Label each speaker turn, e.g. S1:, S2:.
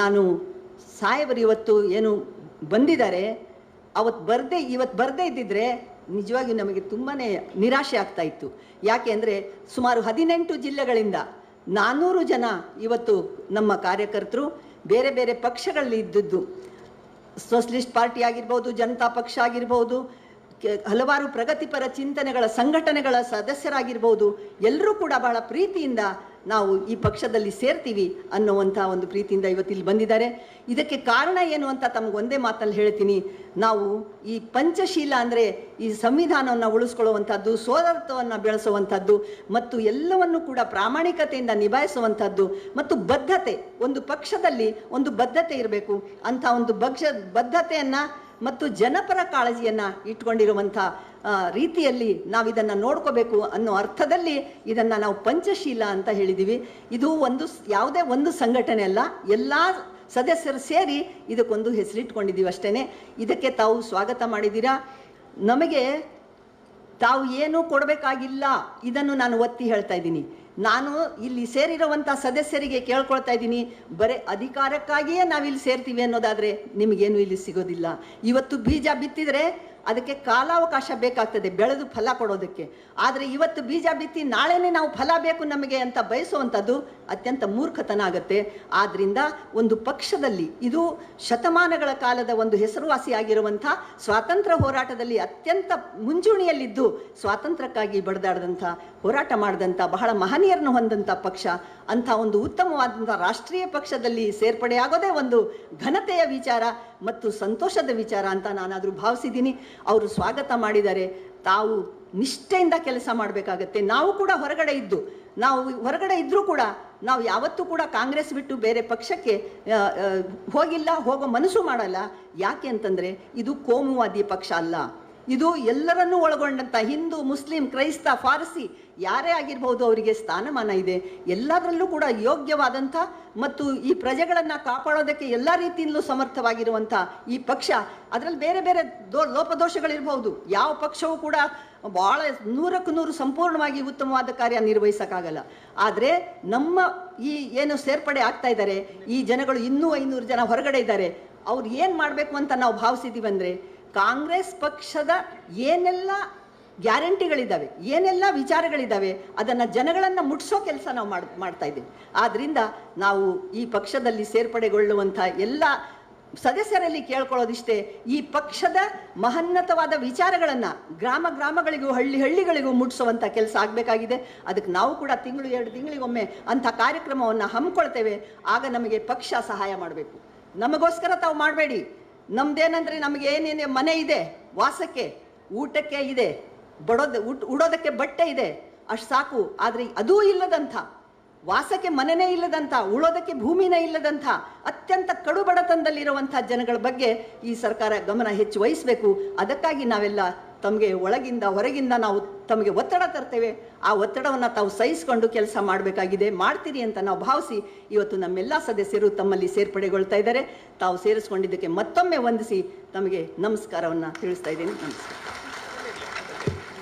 S1: ನಾನು ಸಾಹೇಬರು ಇವತ್ತು ಏನು ಬಂದಿದ್ದಾರೆ ಅವತ್ತು ಬರದೇ ಇವತ್ತು ಬರದೇ ಇದ್ದಿದ್ರೆ ನಿಜವಾಗಿಯೂ ನಮಗೆ ತುಂಬಾ ನಿರಾಶೆ ಆಗ್ತಾ ಇತ್ತು. ಯಾಕೆ ಅಂದರೆ ಸುಮಾರು ಹದಿನೆಂಟು ಜಿಲ್ಲೆಗಳಿಂದ ನಾನ್ನೂರು ಜನ ಇವತ್ತು ನಮ್ಮ ಕಾರ್ಯಕರ್ತರು ಬೇರೆ ಬೇರೆ ಪಕ್ಷಗಳಲ್ಲಿ ಇದ್ದದ್ದು. ಸೋಷಲಿಸ್ಟ್ ಪಾರ್ಟಿ ಆಗಿರ್ಬೋದು, ಜನತಾ ಪಕ್ಷ ಆಗಿರ್ಬೋದು ಹಲವಾರು ಪ್ರಗತಿಪರ ಚಿಂತನೆಗಳ ಸಂಘಟನೆಗಳ ಸದಸ್ಯರಾಗಿರ್ಬೋದು, ಎಲ್ಲರೂ ಕೂಡ ಬಹಳ ಪ್ರೀತಿಯಿಂದ ನಾವು ಈ ಪಕ್ಷದಲ್ಲಿ ಸೇರ್ತೀವಿ ಅನ್ನುವಂಥ ಒಂದು ಪ್ರೀತಿಯಿಂದ ಇವತ್ತು ಇಲ್ಲಿ ಬಂದಿದ್ದಾರೆ. ಇದಕ್ಕೆ ಕಾರಣ ಏನು ಅಂತ ತಮ್ಗೆ ಒಂದೇ ಮಾತಲ್ಲಿ ಹೇಳ್ತೀನಿ. ನಾವು ಈ ಪಂಚಶೀಲ ಅಂದರೆ ಈ ಸಂವಿಧಾನವನ್ನು ಉಳಿಸ್ಕೊಳ್ಳುವಂಥದ್ದು ಸೋದರತ್ವವನ್ನು ಬೆಳೆಸುವಂಥದ್ದು ಮತ್ತು ಎಲ್ಲವನ್ನು ಕೂಡ ಪ್ರಾಮಾಣಿಕತೆಯಿಂದ ನಿಭಾಯಿಸುವಂಥದ್ದು ಮತ್ತು ಬದ್ಧತೆ, ಒಂದು ಪಕ್ಷದಲ್ಲಿ ಒಂದು ಬದ್ಧತೆ ಇರಬೇಕು. ಅಂಥ ಒಂದು ಪಕ್ಷ ಬದ್ಧತೆಯನ್ನು ಮತ್ತು ಜನಪರ ಕಾಳಜಿಯನ್ನು ಇಟ್ಕೊಂಡಿರುವಂಥ ರೀತಿಯಲ್ಲಿ ನಾವು ಇದನ್ನು ನೋಡ್ಕೋಬೇಕು ಅನ್ನೋ ಅರ್ಥದಲ್ಲಿ ಇದನ್ನು ನಾವು ಪಂಚಶೀಲ ಅಂತ ಹೇಳಿದ್ದೀವಿ ಇದು ಒಂದು ಯಾವುದೇ ಒಂದು ಸಂಘಟನೆ ಅಲ್ಲ, ಎಲ್ಲ ಸದಸ್ಯರು ಸೇರಿ ಇದಕ್ಕೊಂದು ಹೆಸರಿಟ್ಕೊಂಡಿದ್ದೀವಿ ಅಷ್ಟೇ ಇದಕ್ಕೆ ತಾವು ಸ್ವಾಗತ ಮಾಡಿದ್ದೀರಾ ನಮಗೆ ತಾವು ಏನೂ ಕೊಡಬೇಕಾಗಿಲ್ಲ, ಇದನ್ನು ನಾನು ಒತ್ತಿ ಹೇಳ್ತಾ ಇದ್ದೀನಿ. ನಾನು ಇಲ್ಲಿ ಸೇರಿರುವಂಥ ಸದಸ್ಯರಿಗೆ ಕೇಳ್ಕೊಳ್ತಾ ಇದ್ದೀನಿ, ಬರೀ ಅಧಿಕಾರಕ್ಕಾಗಿಯೇ ನಾವಿಲ್ಲಿ ಸೇರ್ತೀವಿ ಅನ್ನೋದಾದರೆ ನಿಮಗೇನು ಇಲ್ಲಿ ಸಿಗೋದಿಲ್ಲ. ಇವತ್ತು ಬೀಜ ಬಿತ್ತಿದರೆ ಅದಕ್ಕೆ ಕಾಲಾವಕಾಶ ಬೇಕಾಗ್ತದೆ, ಬೆಳೆದು ಫಲ ಕೊಡೋದಕ್ಕೆ. ಆದರೆ ಇವತ್ತು ಬೀಜ ಬಿತ್ತಿ ನಾಳೆನೇ ನಾವು ಫಲ ಬೇಕು ನಮಗೆ ಅಂತ ಬಯಸುವಂಥದ್ದು ಅತ್ಯಂತ ಮೂರ್ಖತನ ಆಗುತ್ತೆ. ಆದ್ದರಿಂದ ಒಂದು ಪಕ್ಷದಲ್ಲಿ, ಇದು ಶತಮಾನಗಳ ಕಾಲದ ಒಂದು ಹೆಸರುವಾಸಿಯಾಗಿರುವಂಥ ಸ್ವಾತಂತ್ರ್ಯ ಹೋರಾಟದಲ್ಲಿ ಅತ್ಯಂತ ಮುಂಚೂಣಿಯಲ್ಲಿದ್ದು ಸ್ವಾತಂತ್ರ್ಯಕ್ಕಾಗಿ ಬಡದಾಡದಂಥ, ಹೋರಾಟ ಮಾಡಿದಂಥ, ಬಹಳ ಮಹನೀಯರನ್ನು ಹೊಂದಂಥ ಪಕ್ಷ. ಅಂಥ ಒಂದು ಉತ್ತಮವಾದಂಥ ರಾಷ್ಟ್ರೀಯ ಪಕ್ಷದಲ್ಲಿ ಸೇರ್ಪಡೆಯಾಗೋದೇ ಒಂದು ಘನತೆಯ ವಿಚಾರ. ಮತ್ತು ಸಂತೋಷದ ವಿಚಾರ ಅಂತ ನಾನಾದರೂ ಭಾವಿಸಿದ್ದೀನಿ. ಅವರು ಸ್ವಾಗತ ಮಾಡಿದ್ದಾರೆ ತಾವು ನಿಷ್ಠೆಯಿಂದ ಕೆಲಸ ಮಾಡಬೇಕಾಗತ್ತೆ. ನಾವು ಕೂಡ ಹೊರಗಡೆ ಇದ್ದು, ನಾವು ಹೊರಗಡೆ ಇದ್ದರೂ ಕೂಡ ನಾವು ಯಾವತ್ತೂ ಕೂಡ ಕಾಂಗ್ರೆಸ್ ಬಿಟ್ಟು ಬೇರೆ ಪಕ್ಷಕ್ಕೆ ಹೋಗಿಲ್ಲ, ಹೋಗೋ ಮನಸ್ಸು ಮಾಡಲ್ಲ. ಯಾಕೆ ಅಂತಂದರೆ ಇದು ಕೋಮುವಾದಿ ಪಕ್ಷ ಅಲ್ಲ. ಇದು ಎಲ್ಲರನ್ನೂ ಒಳಗೊಂಡಂಥ ಹಿಂದೂ, ಮುಸ್ಲಿಂ, ಕ್ರೈಸ್ತ, ಫಾರಸಿ ಯಾರೇ ಆಗಿರಬಹುದು ಅವರಿಗೆ ಸ್ಥಾನಮಾನ ಇದೆ. ಎಲ್ಲದರಲ್ಲೂ ಕೂಡ ಯೋಗ್ಯವಾದಂಥ ಮತ್ತು ಈ ಪ್ರಜೆಗಳನ್ನು ಕಾಪಾಡೋದಕ್ಕೆ ಎಲ್ಲ ರೀತಿಯಿಂದಲೂ ಸಮರ್ಥವಾಗಿರುವಂಥ ಈ ಪಕ್ಷ, ಅದರಲ್ಲಿ ಬೇರೆ ಬೇರೆ ದೋ ಲೋಪದೋಷಗಳಿರಬಹುದು ಯಾವ ಪಕ್ಷವೂ ಕೂಡ ಭಾಳ ನೂರಕ್ಕೂ ನೂರು ಸಂಪೂರ್ಣವಾಗಿ ಉತ್ತಮವಾದ ಕಾರ್ಯ ನಿರ್ವಹಿಸೋಕ್ಕಾಗಲ್ಲ. ಆದರೆ ನಮ್ಮ ಈ ಏನು ಸೇರ್ಪಡೆ ಆಗ್ತಾ ಇದ್ದಾರೆ, ಈ ಜನಗಳು ಇನ್ನೂ ಐನೂರು ಜನ ಹೊರಗಡೆ ಇದ್ದಾರೆ, ಅವ್ರು ಏನು ಮಾಡಬೇಕು ಅಂತ ನಾವು ಭಾವಿಸಿದ್ದೀವಿ ಅಂದರೆ ಕಾಂಗ್ರೆಸ್ ಪಕ್ಷದ ಏನೆಲ್ಲ ಗ್ಯಾರಂಟಿಗಳಿದ್ದಾವೆ ಏನೆಲ್ಲ ವಿಚಾರಗಳಿದ್ದಾವೆ ಅದನ್ನು ಜನಗಳನ್ನು ಮುಟ್ಸೋ ಕೆಲಸ ನಾವು ಮಾಡ್, ಮಾಡ್ತಾ ಇದ್ದೀವಿ. ಆದ್ದರಿಂದ ನಾವು ಈ ಪಕ್ಷದಲ್ಲಿ ಸೇರ್ಪಡೆಗೊಳ್ಳುವಂಥ ಎಲ್ಲ ಸದಸ್ಯರಲ್ಲಿ ಕೇಳ್ಕೊಳ್ಳೋದಿಷ್ಟೇ, ಈ ಪಕ್ಷದ ಮಹನ್ನತವಾದ ವಿಚಾರಗಳನ್ನು ಗ್ರಾಮ ಗ್ರಾಮಗಳಿಗೂ ಹಳ್ಳಿ ಹಳ್ಳಿಗಳಿಗೂ ಮುಟ್ಟಿಸುವಂಥ ಕೆಲಸ ಆಗಬೇಕಾಗಿದೆ. ಅದಕ್ಕೆ ನಾವು ಕೂಡ ತಿಂಗಳು, ಎರಡು ತಿಂಗಳಿಗೊಮ್ಮೆ ಅಂಥ ಕಾರ್ಯಕ್ರಮವನ್ನು ಹಮ್ಮಿಕೊಳ್ತೇವೆ. ಆಗ ನಮಗೆ ಪಕ್ಷ ಸಹಾಯ ಮಾಡಬೇಕು. ನಮಗೋಸ್ಕರ ತಾವು ಮಾಡಬೇಡಿ. ನಮ್ದೇನಂದ್ರೆ ನಮಗೆ ಏನೇನು ಮನೆ ಇದೆ, ವಾಸಕ್ಕೆ, ಊಟಕ್ಕೆ ಇದೆ, ಬಡೋದ ಉಟ್ ಉಡೋದಕ್ಕೆ ಬಟ್ಟೆ ಇದೆ, ಅಷ್ಟು ಸಾಕು. ಆದರೆ ಅದೂ ಇಲ್ಲದಂಥ, ವಾಸಕ್ಕೆ ಮನೆನೇ ಇಲ್ಲದಂಥ, ಉಳೋದಕ್ಕೆ ಭೂಮಿನೇ ಇಲ್ಲದಂಥ, ಅತ್ಯಂತ ಕಡು ಬಡತನದಲ್ಲಿರುವಂಥ ಜನಗಳ ಬಗ್ಗೆ ಈ ಸರ್ಕಾರ ಗಮನ ಹೆಚ್ಚು ವಹಿಸಬೇಕು. ಅದಕ್ಕಾಗಿ ನಾವೆಲ್ಲ ತಮಗೆ ಒಳಗಿಂದ, ಹೊರಗಿಂದ ನಾವು ತಮಗೆ ಒತ್ತಡ ತರ್ತೇವೆ. ಆ ಒತ್ತಡವನ್ನು ತಾವು ಸಹಿಸಿಕೊಂಡು ಕೆಲಸ ಮಾಡಬೇಕಾಗಿದೆ. ಮಾಡ್ತೀರಿ ಅಂತ ನಾವು ಭಾವಿಸಿ ಇವತ್ತು ನಮ್ಮೆಲ್ಲ ಸದಸ್ಯರು ತಮ್ಮಲ್ಲಿ ಸೇರ್ಪಡೆಗೊಳ್ತಾ ಇದ್ದಾರೆ. ತಾವು ಸೇರಿಸ್ಕೊಂಡಿದ್ದಕ್ಕೆ ಮತ್ತೊಮ್ಮೆ ವಂದಿಸಿ ತಮಗೆ ನಮಸ್ಕಾರವನ್ನು ತಿಳಿಸ್ತಾ ಇದ್ದೀನಿ. ನಮಸ್ಕಾರ.